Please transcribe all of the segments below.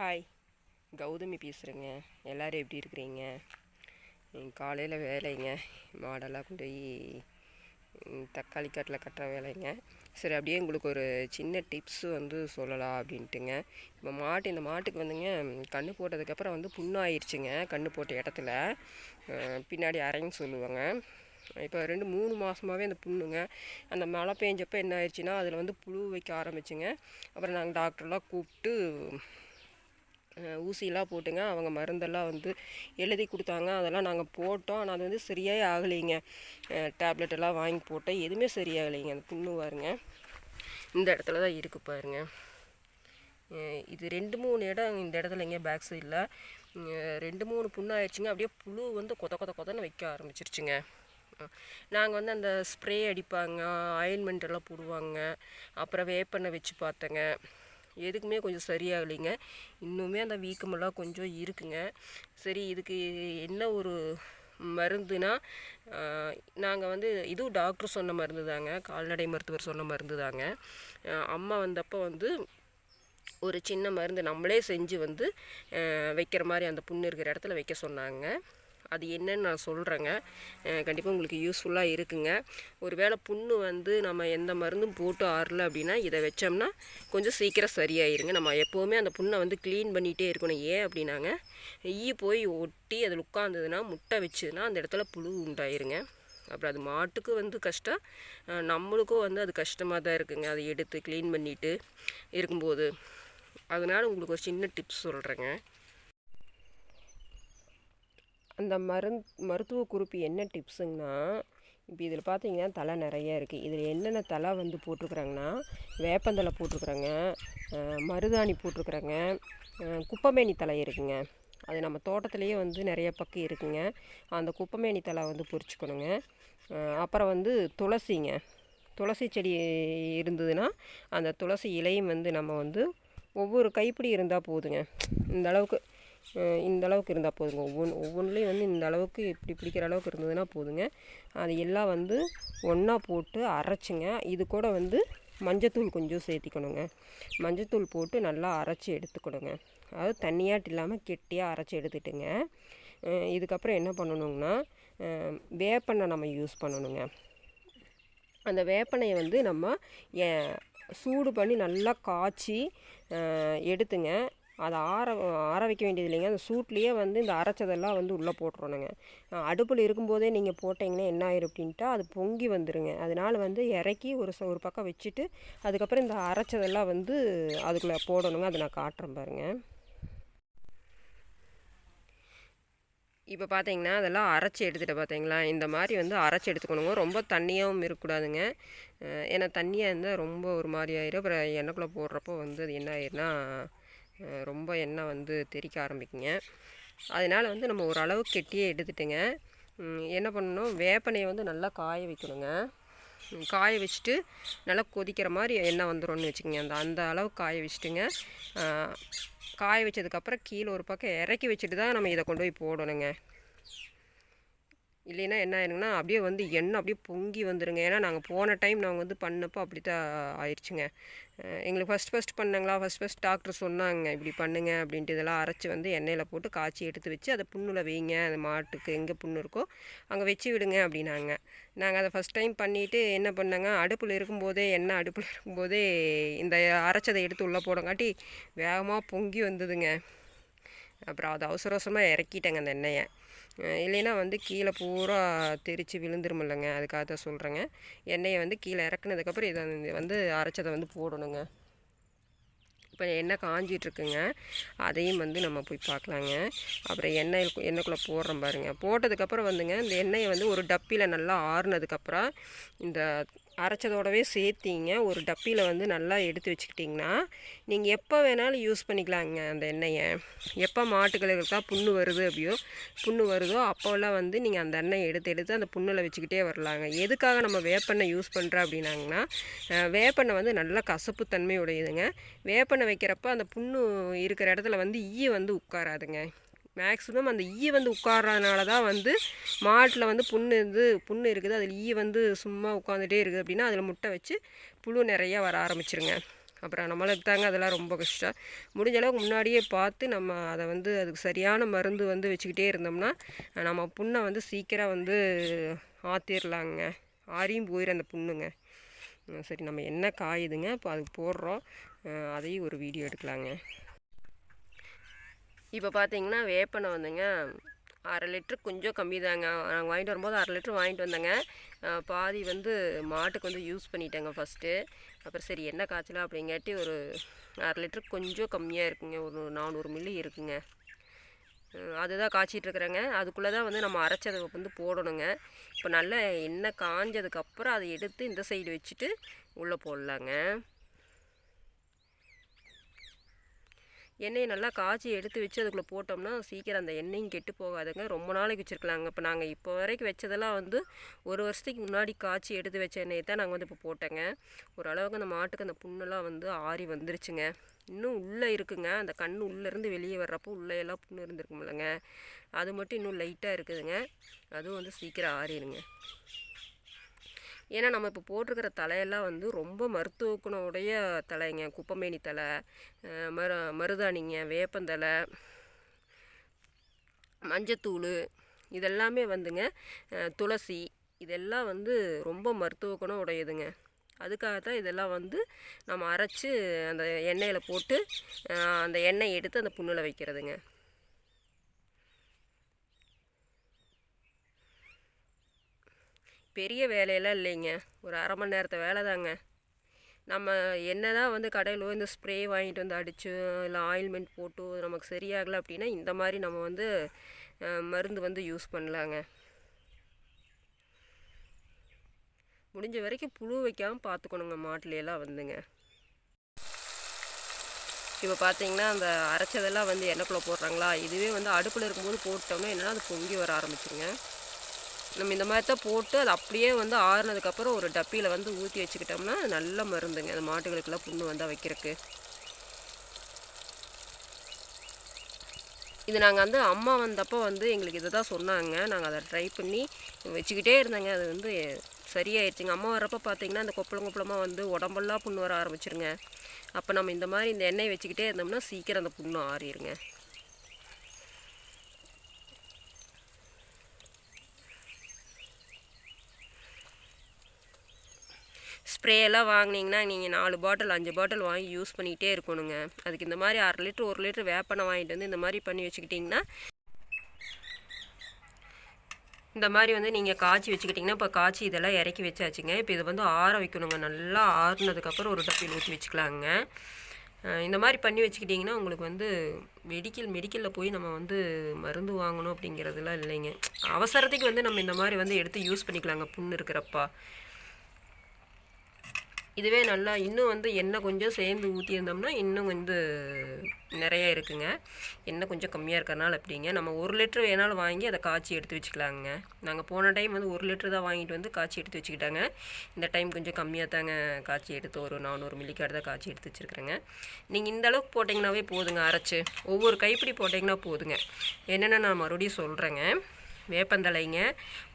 Hi Gautami பேசுகிறேங்க எல்லோரும் எப்படி இருக்கிறீங்க? காலையில் வேலைங்க. மாடெல்லாம் கொண்டு போய் தக்காளி காட்டில் கட்டுற வேலைங்க. சரி அப்படியே உங்களுக்கு ஒரு சின்ன டிப்ஸு வந்து சொல்லலாம் அப்படின்ட்டுங்க. இப்போ மாட்டு இந்த மாட்டுக்கு வந்துங்க கன்று போட்டதுக்கப்புறம் வந்து புண்ணாயிருச்சுங்க கன்று போட்ட இடத்துல. பின்னாடி அரைன்னு சொல்லுவாங்க. இப்போ ரெண்டு மூணு மாதமாகவே அந்த புண்ணுங்க. அந்த மழை பெஞ்சப்போ என்ன ஆயிடுச்சுன்னா அதில் வந்து புழு வைக்க ஆரம்பிச்சுங்க. அப்புறம் நாங்கள் டாக்டர்லாம் கூப்பிட்டு ஊசியெல்லாம் போட்டுங்க. அவங்க மருந்தெல்லாம் வந்து எழுதி கொடுத்தாங்க. அதெல்லாம் நாங்கள் போட்டோம். ஆனால் அது வந்து சரியாகவே ஆகலைங்க. டேப்லெட் எல்லாம் வாங்கி போட்டேன். எதுவுமே சரியாகலைங்க. அந்த புண்ணு பாருங்க. இந்த இடத்துல தான் இருக்குது பாருங்க. இது ரெண்டு மூணு இடம் இந்த இடத்துலங்க பேக் சைடில். ரெண்டு மூணு புண்ணு ஆயிடுச்சுங்க அப்படியே புழு வந்து கொத கொத கொதன்னு வைக்க ஆரம்பிச்சிருச்சுங்க. நாங்கள் வந்து அந்த ஸ்ப்ரே அடிப்பாங்க. ஆயில்மெண்ட் எல்லாம் போடுவாங்க. அப்புறம் வேப்பெண்ணெய் வச்சு பார்த்தேங்க. எதுக்குமே கொஞ்சம் சரியாகலைங்க. இன்னுமே அந்த வீக்கமெல்லாம் கொஞ்சம் இருக்குங்க. சரி இதுக்கு என்ன ஒரு மருந்துனா நாங்கள் வந்து இதுவும் டாக்டர் சொன்ன மருந்து தாங்க கால்நடை மருத்துவர் சொன்ன மருந்து தாங்க அம்மா வந்தப்போ வந்து ஒரு சின்ன மருந்து நம்மளே செஞ்சு வந்து வைக்கிற மாதிரி அந்த புண்ணு இருக்கிற இடத்துல வைக்க சொன்னாங்க. அது என்னன்னு நான் சொல்கிறேங்க கண்டிப்பாக உங்களுக்கு யூஸ்ஃபுல்லாக இருக்குங்க. ஒருவேளை புண்ணு வந்து நம்ம எந்த மருந்தும் போட்டு ஆறல அப்படின்னா இதை வச்சோம்னா கொஞ்சம் சீக்கிரம் சரியாயிருங்க. நம்ம எப்போவுமே அந்த புண்ணை வந்து க்ளீன் பண்ணிகிட்டே இருக்கணும். ஏன் அப்படின்னாங்க ஈ போய் ஒட்டி அதில் உட்காந்துதுன்னா முட்டை வச்சுதுன்னா அந்த இடத்துல புழு உண்டாயிருங்க. அப்புறம் அது மாட்டுக்கு வந்து கஷ்டம். நம்மளுக்கும் வந்து அது கஷ்டமாக தான் இருக்குங்க. அதை எடுத்து க்ளீன் பண்ணிட்டு இருக்கும்போது. அதனால் உங்களுக்கு ஒரு சின்ன டிப்ஸ் சொல்கிறேங்க அந்த மருந் மருத்துவ குறிப்பு என்ன டிப்ஸுங்கன்னா இப்போ இதில் பார்த்தீங்கன்னா தலை நிறைய இருக்குது இதில் என்னென்ன தலை வந்து போட்டிருக்குறாங்கன்னா வேப்பந்தலை போட்டிருக்குறாங்க மருதாணி போட்டிருக்குறாங்க குப்பமேனி தலை இருக்குங்க. அது நம்ம தோட்டத்துலேயே வந்து நிறைய பக்கம் இருக்குங்க. அந்த குப்பமேனி தலை வந்து பொறிச்சிக்கணுங்க. அப்புறம் வந்து துளசிங்க. துளசி செடி இருந்ததுன்னா அந்த துளசி இலையும் வந்து நம்ம வந்து ஒவ்வொரு கைப்பிடி இருந்தால் போதுங்க. இந்த அளவுக்கு இந்த அளவுக்கு இருந்தால் போதுங்க. ஒவ்வொன்று ஒவ்வொன்றுலேயும் வந்து இந்த அளவுக்கு இப்படி பிடிக்கிற அளவுக்கு இருந்ததுன்னா போதுங்க. அது எல்லாம் வந்து ஒன்றா போட்டு அரைச்சிங்க. இது கூட வந்து மஞ்சத்தூள் கொஞ்சம் சேர்த்திக்கணுங்க. மஞ்சத்தூள் போட்டு நல்லா அரைச்சி எடுத்துக்கணுங்க. அதாவது தண்ணியாட்டு இல்லாமல் கெட்டியாக அரைச்சி எடுத்துட்டுங்க. இதுக்கப்புறம் என்ன பண்ணணுங்கன்னா வேப்பெண்ணை நம்ம யூஸ் பண்ணணுங்க. அந்த வேப்பெண்ணையை வந்து நம்ம ஏ- சூடு பண்ணி நல்லா காய்ச்சி எடுத்துங்க. அதை ஆற ஆற வைக்க வேண்டியது இல்லைங்க. அந்த சூட்லேயே வந்து இந்த அரைச்சதெல்லாம் வந்து உள்ளே போட்டுறணுங்க. அடுப்பில் இருக்கும்போதே நீங்கள் போட்டிங்கன்னா என்ன ஆயிரும் அப்படின்ட்டா அது பொங்கி வந்துடுங்க அதனால் வந்து இறக்கி ஒரு ச- ஒரு பக்கம் வச்சுட்டு அதுக்கப்புறம் இந்த அரைச்சதெல்லாம் வந்து அதுக்குள்ளே போடணுங்க. அதை நான் காட்டுறேன் பாருங்கள் இப்போ பார்த்தீங்கன்னா அதெல்லாம் அரைச்சி எடுத்துகிட்டு பார்த்தீங்களா இந்த மாதிரி வந்து அரைச்சி எடுத்துக்கணுங்க. ரொம்ப தண்ணியாகவும் இருக்கக்கூடாதுங்க. ஏன்னா தண்ணியாக இருந்தால் ரொம்ப ஒரு மாதிரி ஆயிரும். அப்புறம் எண்ணெய்க்குள்ளே போடுறப்போ வந்து அது என்ன ஆயிருன்னா ரொம்ப எண்ணெய் வந்து தெறிக்க ஆரம்பிக்குங்க. அதனால் வந்து நம்ம ஓரளவு கெட்டியே எடுத்துட்டுங்க. என்ன பண்ணணும்? வேப்பனையை வந்து நல்லா காய வைக்கணுங்க. காய வச்சுட்டு நல்லா கொதிக்கிற மாதிரி எண்ணெய் வந்துடும்னு வச்சுக்கோங்க. அந்த அந்த அளவுக்கு காய வச்சுட்டுங்க. காய வச்சதுக்கப்புறம் கீழே ஒரு பக்கம் இறக்கி வச்சுட்டு தான் நம்ம இதை கொண்டு போய் போடணுங்க. இல்லைன்னா என்ன ஆயிருங்கன்னா அப்படியே வந்து எண்ணெய் அப்படியே பொங்கி வந்துடுங்க ஏன்னா நாங்கள் போன டைம் நாங்கள் வந்து பண்ணப்போ அப்படி தான் ஆயிடுச்சுங்க எங்களுக்கு ஃபஸ்ட் ஃபஸ்ட் பண்ணாங்களா? ஃபஸ்ட் ஃபஸ்ட் டாக்டர் சொன்னாங்க இப்படி பண்ணுங்க அப்படின்ட்டு இதெல்லாம் அரைச்சி வந்து எண்ணெயில் போட்டு காய்ச்சி எடுத்து வச்சு அதை புண்ணில் வைங்க. அந்த மாட்டுக்கு எங்கே புண்ணு இருக்கோ அங்கே வச்சு விடுங்க அப்படின்னாங்க. நாங்கள் அதை ஃபஸ்ட் டைம் பண்ணிவிட்டு என்ன பண்ணாங்க? அடுப்பில் இருக்கும்போதே எண்ணெய் அடுப்பில் இருக்கும்போதே இந்த அரைச்சதை எடுத்து உள்ளே போடங்காட்டி வேகமாக பொங்கி வந்ததுங்க. அப்புறம் அது அவசர அவசரமாக இறக்கிட்டேங்க அந்த எண்ணெயை. இல்லைன்னா வந்து கீழே பூரா தெரித்து விழுந்துருமில்லங்க. அதுக்காக தான் சொல்கிறேங்க எண்ணெயை வந்து கீழே இறக்குனதுக்கப்புறம் இதை வந்து- அரைச்சதை வந்து போடணுங்க. இப்போ எண்ணெய் காஞ்சிட்ருக்குங்க. அதையும் வந்து நம்ம போய் பார்க்கலாங்க. அப்புறம் எண்ணெய் எண்ணெய்க்குள்ளே போடுறோம் பாருங்க. போட்டதுக்கப்புறம் வந்துங்க இந்த எண்ணெயை வந்து ஒரு டப்பியில் நல்லா ஆறுனதுக்கப்புறம் இந்த அரைச்சதோடவே சேர்த்திங்க. ஒரு டப்பியில் வந்து நல்லா எடுத்து வச்சுக்கிட்டிங்கன்னா நீங்கள் எப்போ வேணாலும் யூஸ் பண்ணிக்கலாங்க அந்த எண்ணெயை. எப்போ மாட்டுகளுக்கு தான் புண்ணு வருது அப்படியோ புண்ணு வருதோ அப்போல்லாம் வந்து நீங்கள் அந்த எண்ணெயை எடுத்து எடுத்து அந்த புண்ணில் வச்சுக்கிட்டே வரலாங்க. எதுக்காக நம்ம வேப்பெண்ணெய் யூஸ் பண்ணுறோம் அப்படின்னாங்கன்னா வேப்பெண்ணெய் வந்து நல்லா கசப்பு தன்மை வேப்பெண்ணெய் வைக்கிறப்ப அந்த புண்ணு இருக்கிற இடத்துல வந்து ஈ வந்து உட்காராதுங்க. மேக்ஸிமம் அந்த ஈ வந்து உட்கார்றதுனால தான் வந்து மாட்டில் வந்து புண்ணு இருந்து புண்ணு இருக்குது. அதில் ஈ வந்து சும்மா உட்காந்துட்டே இருக்குது அப்படின்னா அதில் முட்டை வச்சு புழு நிறையா வர ஆரம்பிச்சிருங்க. அப்புறம் நம்மளுக்கு தாங்க அதெல்லாம் ரொம்ப கஷ்டம். முடிஞ்ச அளவுக்கு முன்னாடியே பார்த்து நம்ம அதை வந்து அதுக்கு சரியான மருந்து வந்து வச்சுக்கிட்டே இருந்தோம்னா நம்ம புண்ணை வந்து சீக்கிரம் வந்து ஆற்றிடலாங்க ஆறியும் போயிடும் அந்த புண்ணுங்க. சரி நம்ம என்ன காயுதுங்க? இப்போ அதுக்கு போடுறோம். அதையும் ஒரு வீடியோ எடுக்கலாங்க. இப்போ பார்த்தீங்கன்னா வேப்பனை வந்துங்க அரை லிட்ரு கொஞ்சம் கம்மி தாங்க. நாங்கள் வாங்கிட்டு வரும்போது அரை லிட்ரு வாங்கிட்டு வந்தேங்க. பாதி வந்து மாட்டுக்கு வந்து யூஸ் பண்ணிட்டேங்க ஃபஸ்ட்டு அப்புறம் சரி என்ன காய்ச்சலா அப்படிங்காட்டி ஒரு அரை லிட்ரு கொஞ்சம் கம்மியாக இருக்குங்க. ஒரு நானூறு மில்லி இருக்குங்க. அதுதான் காய்ச்சிட்ருக்குறேங்க அதுக்குள்ளே தான் வந்து நம்ம அரைச்சதை வந்து போடணுங்க. இப்போ நல்லா எண்ணெய் காஞ்சதுக்கப்புறம் அதை எடுத்து இந்த சைடு வச்சுட்டு உள்ளே போடலாங்க. எண்ணெயை நல்லா காய்ச்சி எடுத்து வச்சு அதுக்குள்ளே போட்டோம்னா சீக்கிரம் அந்த எண்ணெயும் கெட்டு போகாதுங்க. ரொம்ப நாளைக்கு வச்சுருக்கலாங்க. இப்போ நாங்கள் இப்போ வரைக்கும் வச்சதெல்லாம் வந்து ஒரு வருஷத்துக்கு முன்னாடி காய்ச்சி எடுத்து வச்ச எண்ணெயை தான் நாங்கள் வந்து இப்போ போட்டேங்க. ஓரளவுக்கு அந்த மாட்டுக்கு அந்த புண்ணெல்லாம் வந்து ஆறி வந்துருச்சுங்க. இன்னும் உள்ளே இருக்குங்க. அந்த கண் உள்ளேருந்து வெளியே வர்றப்போ உள்ளே எல்லாம் புண்ணு இருந்திருக்குமில்லங்க அது மட்டும் இன்னும் லைட்டாக இருக்குதுங்க. அதுவும் வந்து சீக்கிரம் ஆறிடுங்க ஏன்னா நம்ம இப்போ போட்டிருக்கிற தலையெல்லாம் வந்து ரொம்ப மருத்துவ குணமுடைய தலைங்க. குப்பமேனி தலை மரு மருதாணிங்க வேப்பந்தலை மஞ்சத்தூள் இதெல்லாமே வந்துங்க துளசி இதெல்லாம் வந்து ரொம்ப மருத்துவ குணம் உடையதுங்க அதுக்காக தான் இதெல்லாம் வந்து நம்ம அரைச்சி அந்த எண்ணெயில் போட்டு அந்த எண்ணெய் எடுத்து அந்த புண்ணில் வைக்கிறதுங்க. பெரிய வேலையெல்லாம் இல்லைங்க. ஒரு அரை மணி நேரத்தை வேலை தாங்க. நம்ம என்ன தான் வந்து கடையில் இந்த ஸ்ப்ரே வாங்கிட்டு வந்து அடித்து இல்லை ஆயில்மெண்ட் போட்டு நமக்கு சரியாகலை அப்படின்னா இந்த மாதிரி நம்ம வந்து மருந்து வந்து யூஸ் பண்ணலாங்க. முடிஞ்ச வரைக்கும் புழு வைக்காமல் பார்த்துக்கணுங்க. மாட்டிலையெல்லாம் வந்துங்க. இப்போ பார்த்தீங்கன்னா அந்த அரைச்சதெல்லாம் வந்து எண்ணெய்க்குள்ளே போடுறாங்களா? இதுவே வந்து அடுப்பில் இருக்கும்போது போட்டோம்னா என்னென்னா அது பொங்கி வர ஆரம்பிச்சுங்க நம்ம இந்த மாதிரி தான் போட்டு அது அப்படியே வந்து ஆறுனதுக்கப்புறம் ஒரு டப்பியில் வந்து ஊற்றி வச்சுக்கிட்டோம்னா நல்ல மருந்துங்க. அந்த மாட்டுகளுக்கெல்லாம் புண்ணு வந்தால் வைக்கிறதுக்கு. இது நாங்கள் வந்து அம்மா வந்தப்போ வந்து எங்களுக்கு இதை தான் சொன்னாங்க. நாங்கள் அதை ட்ரை பண்ணி வச்சுக்கிட்டே இருந்தேங்க. அது வந்து சரியாயிடுச்சுங்க அம்மா வரப்போ பார்த்தீங்கன்னா அந்த கொப்பளம் கொப்பளமாக வந்து உடம்பெல்லாம் புண்ணு வர ஆரம்பிச்சிருங்க. அப்போ நம்ம இந்த மாதிரி இந்த எண்ணெய் வச்சுக்கிட்டே இருந்தோம்னா சீக்கிரம் அந்த புண்ணு ஆறிடுங்க ஸ்ப்ரேலாம் வாங்கினீங்கன்னா நீங்கள் நாலு பாட்டில் அஞ்சு பாட்டில் வாங்கி யூஸ் பண்ணிகிட்டே இருக்கணுங்க. அதுக்கு இந்த மாதிரி அரை லிட்டர் ஒரு லிட்டர் வேப்பனை வாங்கிட்டு வந்து இந்த மாதிரி பண்ணி வச்சுக்கிட்டிங்கன்னா இந்த மாதிரி வந்து நீங்கள் காய்ச்சி வச்சுக்கிட்டிங்கன்னா இப்போ காய்ச்சி இதெல்லாம் இறக்கி வச்சாச்சுங்க. இப்போ இதை வந்து ஆற வைக்கணுங்க. நல்லா ஆறுனதுக்கப்புறம் ஒரு டப்பியில் ஊற்றி வச்சுக்கலாங்க. இந்த மாதிரி பண்ணி வச்சுக்கிட்டிங்கன்னா உங்களுக்கு வந்து மெடிக்கல் மெடிக்கலில் போய் நம்ம வந்து மருந்து வாங்கணும் அப்படிங்கிறதுலாம் இல்லைங்க. அவசரத்துக்கு வந்து நம்ம இந்த மாதிரி வந்து எடுத்து யூஸ் பண்ணிக்கலாங்க. புண்ணு இருக்கிறப்பா. இதுவே நல்லா இன்னும் வந்து எண்ணெய் கொஞ்சம் சேர்ந்து ஊற்றியிருந்தோம்னா இன்னும் வந்து நிறைய இருக்குங்க. எண்ணெய் கொஞ்சம் கம்மியாக இருக்கிறனால அப்படிங்க நம்ம ஒரு லிட்டர் வேணாலும் வாங்கி அதை காய்ச்சி எடுத்து வச்சுக்கலாங்க. நாங்கள் போன டைம் வந்து ஒரு லிட்டர் தான் வாங்கிட்டு வந்து காய்ச்சி எடுத்து வச்சுக்கிட்டாங்க. இந்த டைம் கொஞ்சம் கம்மியாக தாங்க காய்ச்சி எடுத்து ஒரு நானூறு மில்லிக்காடு தான் காய்ச்சி எடுத்து வச்சுருக்குறேங்க. நீங்கள் இந்த அளவுக்கு போட்டிங்கனாவே போதுங்க அரைச்சி. ஒவ்வொரு கைப்பிடி போட்டிங்கன்னா போதுங்க. என்னென்ன நான் மறுபடியும் சொல்கிறேங்க வேப்பந்தலைங்க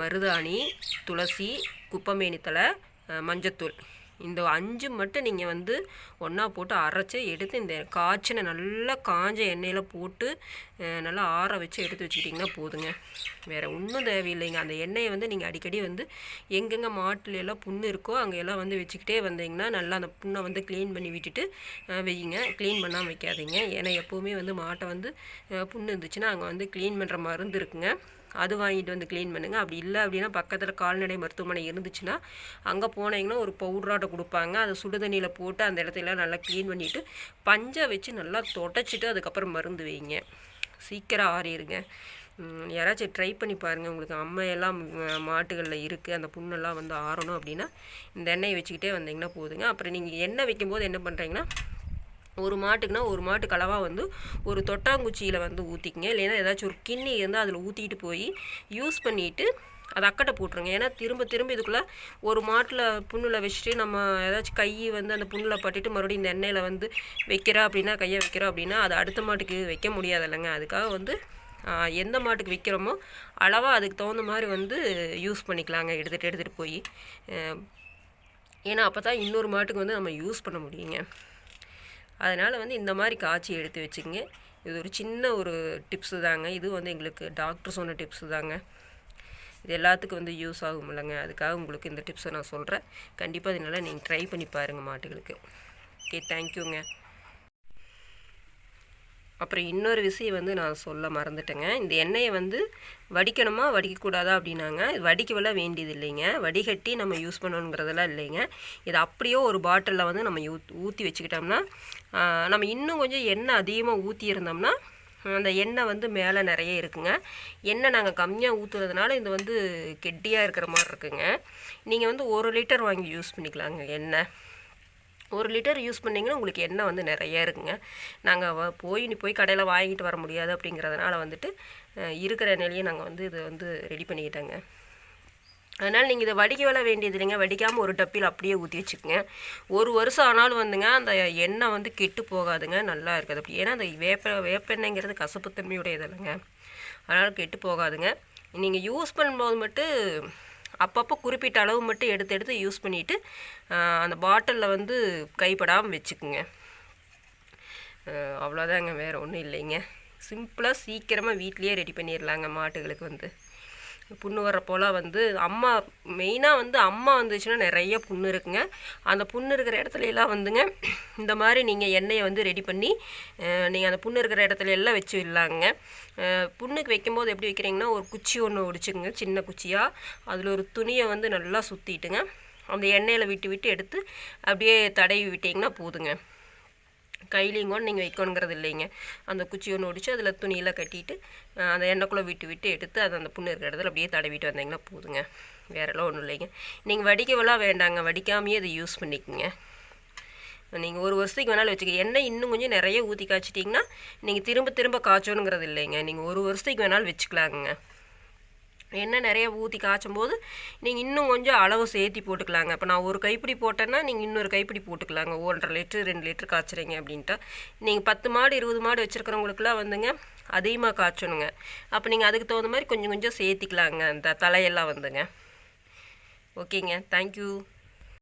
மருதாணி துளசி குப்பமேனி மஞ்சத்தூள். இந்த அஞ்சு மட்டும் நீங்கள் வந்து ஒன்றா போட்டு அரைச்சி எடுத்து இந்த காய்ச்சின நல்லா காஞ்ச எண்ணெயில் போட்டு நல்லா ஆற வச்சு எடுத்து வச்சுக்கிட்டிங்கன்னா போதுங்க. வேறு ஒன்றும் தேவையில்லைங்க. அந்த எண்ணெயை வந்து நீங்கள் அடிக்கடி வந்து எங்கெங்கே மாட்டில் எல்லாம் புண்ணு இருக்கோ அங்கெல்லாம் வந்து வச்சுக்கிட்டே வந்தீங்கன்னா நல்லா அந்த புண்ணை வந்து க்ளீன் பண்ணி விட்டுட்டு வையுங்க. க்ளீன் பண்ணாமல் வைக்காதீங்க. ஏன்னா எப்போவுமே வந்து மாட்டை வந்து புண்ணு இருந்துச்சுன்னா அங்கே வந்து க்ளீன் பண்ணுற மருந்து இருக்குங்க. அது வாங்கிட்டு வந்து க்ளீன் பண்ணுங்கள் அப்படி இல்லை அப்படின்னா பக்கத்தில் கால்நடை மருத்துவமனை இருந்துச்சுன்னா அங்கே போனீங்கன்னா ஒரு பவுட்ராட்டை கொடுப்பாங்க. அதை சுடுதண்ணியில் போட்டு அந்த இடத்துல நல்லா க்ளீன் பண்ணிவிட்டு பஞ்சை வச்சு நல்லா தொடச்சிட்டு அதுக்கப்புறம் மருந்து வைங்க. சீக்கிரம் ஆறிடுங்க யாராச்சும் ட்ரை பண்ணி பாருங்கள் உங்களுக்கு அம்மையெல்லாம் மாட்டுகளில் இருக்குது அந்த புண்ணெல்லாம் வந்து ஆறணும் அப்படின்னா இந்த எண்ணெயை வச்சுக்கிட்டே வந்தீங்கன்னா போதுங்க. அப்புறம் நீங்கள் எண்ணெய் வைக்கும்போது என்ன பண்ணுறீங்கன்னா ஒரு மாட்டுக்குனா ஒரு மாட்டு கலவா வந்து ஒரு தொட்டாங்குச்சியில் வந்து ஊற்றிக்கிங்க இல்லைன்னா ஏதாச்சும் ஒரு கிண்ணி இருந்தால் அதில் ஊற்றிட்டு போய் யூஸ் பண்ணிவிட்டு அதை அக்கட்டை போட்டுருங்க. ஏன்னா திரும்ப திரும்ப இதுக்குள்ளே ஒரு மாட்டில் புண்ணில் வச்சுட்டு நம்ம ஏதாச்சும் கை வந்து அந்த புண்ணில் பட்டுட்டு மறுபடியும் இந்த எண்ணெயில் வந்து வைக்கிறா அப்படின்னா கையை வைக்கிறோம் அப்படின்னா அது அடுத்த மாட்டுக்கு வைக்க முடியாது இல்லைங்க அதுக்காக வந்து எந்த மாட்டுக்கு வைக்கிறோமோ அளவாக அதுக்கு தகுந்த மாதிரி வந்து யூஸ் பண்ணிக்கலாங்க. எடுத்துகிட்டு எடுத்துகிட்டு போய் ஏன்னா அப்போ தான் இன்னொரு மாட்டுக்கு வந்து நம்ம யூஸ் பண்ண முடியுங்க. அதனால் வந்து இந்த மாதிரி காய்ச்சி எடுத்து வச்சுக்கோங்க. இது ஒரு சின்ன ஒரு டிப்ஸு தாங்க. இது வந்து எங்களுக்கு டாக்டர் சொன்ன டிப்ஸு தாங்க. இது எல்லாத்துக்கும் வந்து யூஸ் ஆகும் இல்லைங்க அதுக்காக உங்களுக்கு இந்த டிப்ஸை நான் சொல்கிறேன் கண்டிப்பாக இதனால் நீங்கள் ட்ரை பண்ணி பாருங்கள் மாட்டுகளுக்கு. ஓகே தேங்க்யூங்க அப்புறம் இன்னொரு விஷயம் வந்து நான் சொல்ல மறந்துட்டேங்க. இந்த எண்ணெயை வந்து வடிக்கணுமா வடிக்கக்கூடாதா அப்படின்னாங்க. இது வடிக்கவெல்லாம் வேண்டியது இல்லைங்க வடிகட்டி நம்ம யூஸ் பண்ணணுங்கிறதெல்லாம் இல்லைங்க. இது அப்படியே ஒரு பாட்டிலில் வந்து நம்ம ஊத் ஊற்றி வச்சுக்கிட்டோம்னா நம்ம இன்னும் கொஞ்சம் எண்ணெய் அதிகமாக ஊற்றியிருந்தோம்னா அந்த எண்ணெய் வந்து மேலே நிறைய இருக்குங்க. எண்ணெய் நாங்கள் கம்மியாக ஊற்றுறதுனால இது வந்து கெட்டியாக இருக்கிற மாதிரி இருக்குங்க. நீங்கள் வந்து ஒரு லிட்டர் வாங்கி யூஸ் பண்ணிக்கலாங்க எண்ணெய். ஒரு லிட்டர் யூஸ் பண்ணிங்கன்னா உங்களுக்கு எண்ணெய் வந்து நிறைய இருக்குங்க. நாங்கள் போய் நீ போய் கடையில் வாங்கிட்டு வர முடியாது அப்படிங்கிறதுனால வந்துட்டு இருக்கிற எண்ணெயிலேயே நாங்கள் வந்து இதை வந்து ரெடி பண்ணிக்கிட்டோங்க அதனால் நீங்கள் இதை வடிக்க வேலை வேண்டியது இல்லைங்க. வடிக்காமல் ஒரு டப்பில் அப்படியே ஊற்றி வச்சுக்கோங்க. ஒரு வருஷம் ஆனாலும் வந்துங்க அந்த எண்ணெய் வந்து கெட்டு போகாதுங்க. நல்லா இருக்குது. அப்படி ஏன்னா அந்த வேப்ப வேப்பெண்ணெய்ங்கிறது கசப்புத்தன்மையுடையது இல்லைங்க அதனால் கெட்டு போகாதுங்க. நீங்கள் யூஸ் பண்ணும்போது மட்டும் அப்பப்போ குறிப்பிட்ட அளவு மட்டும் எடுத்து எடுத்து யூஸ் பண்ணிவிட்டு அந்த பாட்டிலில் வந்து கைப்படாமல் வச்சுக்குங்க. அவ்வளோதாங்க வேறு ஒன்றும் இல்லைங்க. சிம்பிளாக சீக்கிரமாக வீட்லேயே ரெடி பண்ணிடலாங்க மாட்டுகளுக்கு வந்து. புண்ணு வர்றப்போலாம் வந்து அம்மா மெயினாக வந்து அம்மா வந்துச்சுன்னா நிறைய புண்ணு இருக்குங்க. அந்த புண்ணு இருக்கிற இடத்துல எல்லாம் வந்துங்க இந்த மாதிரி நீங்கள் எண்ணெயை வந்து ரெடி பண்ணி நீங்கள் அந்த புண்ணு இருக்கிற இடத்துல எல்லாம் வச்சு விடலாங்க. புண்ணுக்கு வைக்கும்போது எப்படி வைக்கிறீங்கன்னா ஒரு குச்சி ஒன்று ஒடிச்சுக்குங்க சின்ன குச்சியாக அதில் ஒரு துணியை வந்து நல்லா சுற்றிட்டுங்க அந்த எண்ணெயில் விட்டு விட்டு எடுத்து அப்படியே தடவி விட்டிங்கன்னா போதுங்க. கையிலையும் கூட நீங்கள் வைக்கணுங்கிறது இல்லைங்க. அந்த குச்சி ஒன்று ஒடிச்சு அதில் துணியெல்லாம் கட்டிட்டு அந்த எண்ணெய்க்குள்ளே விட்டு விட்டு எடுத்து அதை அந்த புண்ணு இருக்கிற இடத்துல அப்படியே தடவிட்டு வந்தீங்கன்னா போதுங்க. வேறெல்லாம் ஒன்றும் இல்லைங்க. நீங்கள் வடிக்கவெல்லாம் வேண்டாங்க. வடிக்காமையே அதை யூஸ் பண்ணிக்கோங்க. நீங்கள் ஒரு வருஷத்துக்கு வேணாலும் வச்சுக்க. எண்ணெய் இன்னும் கொஞ்சம் நிறைய ஊற்றி காய்ச்சிட்டிங்கன்னா நீங்கள் திரும்ப திரும்ப காய்ச்சணுங்கிறது இல்லைங்க. நீங்கள் ஒரு வருஷத்துக்கு வேணாலும் வச்சுக்கலாங்க. எண்ணெய் நிறைய ஊற்றி காய்ச்சும் போது நீங்கள் இன்னும் கொஞ்சம் அளவு சேர்த்தி போட்டுக்கலாங்க. இப்போ நான் ஒரு கைப்பிடி போட்டேன்னா நீங்கள் இன்னொரு கைப்பிடி போட்டுக்கலாங்க. ஒன்றரை லிட்ரு ரெண்டு லிட்டர் காய்ச்சுறீங்க அப்படின்ட்டு. நீங்கள் பத்து மாடு இருபது மாடு வச்சுருக்கிறவங்களுக்குலாம் வந்துங்க அதிகமாக காய்ச்சணுங்க. அப்போ நீங்கள் அதுக்கு தகுந்த மாதிரி கொஞ்சம் கொஞ்சம் சேர்த்திக்கலாங்க. அந்த தலையெல்லாம் வந்துங்க. ஓகேங்க. தேங்க்யூ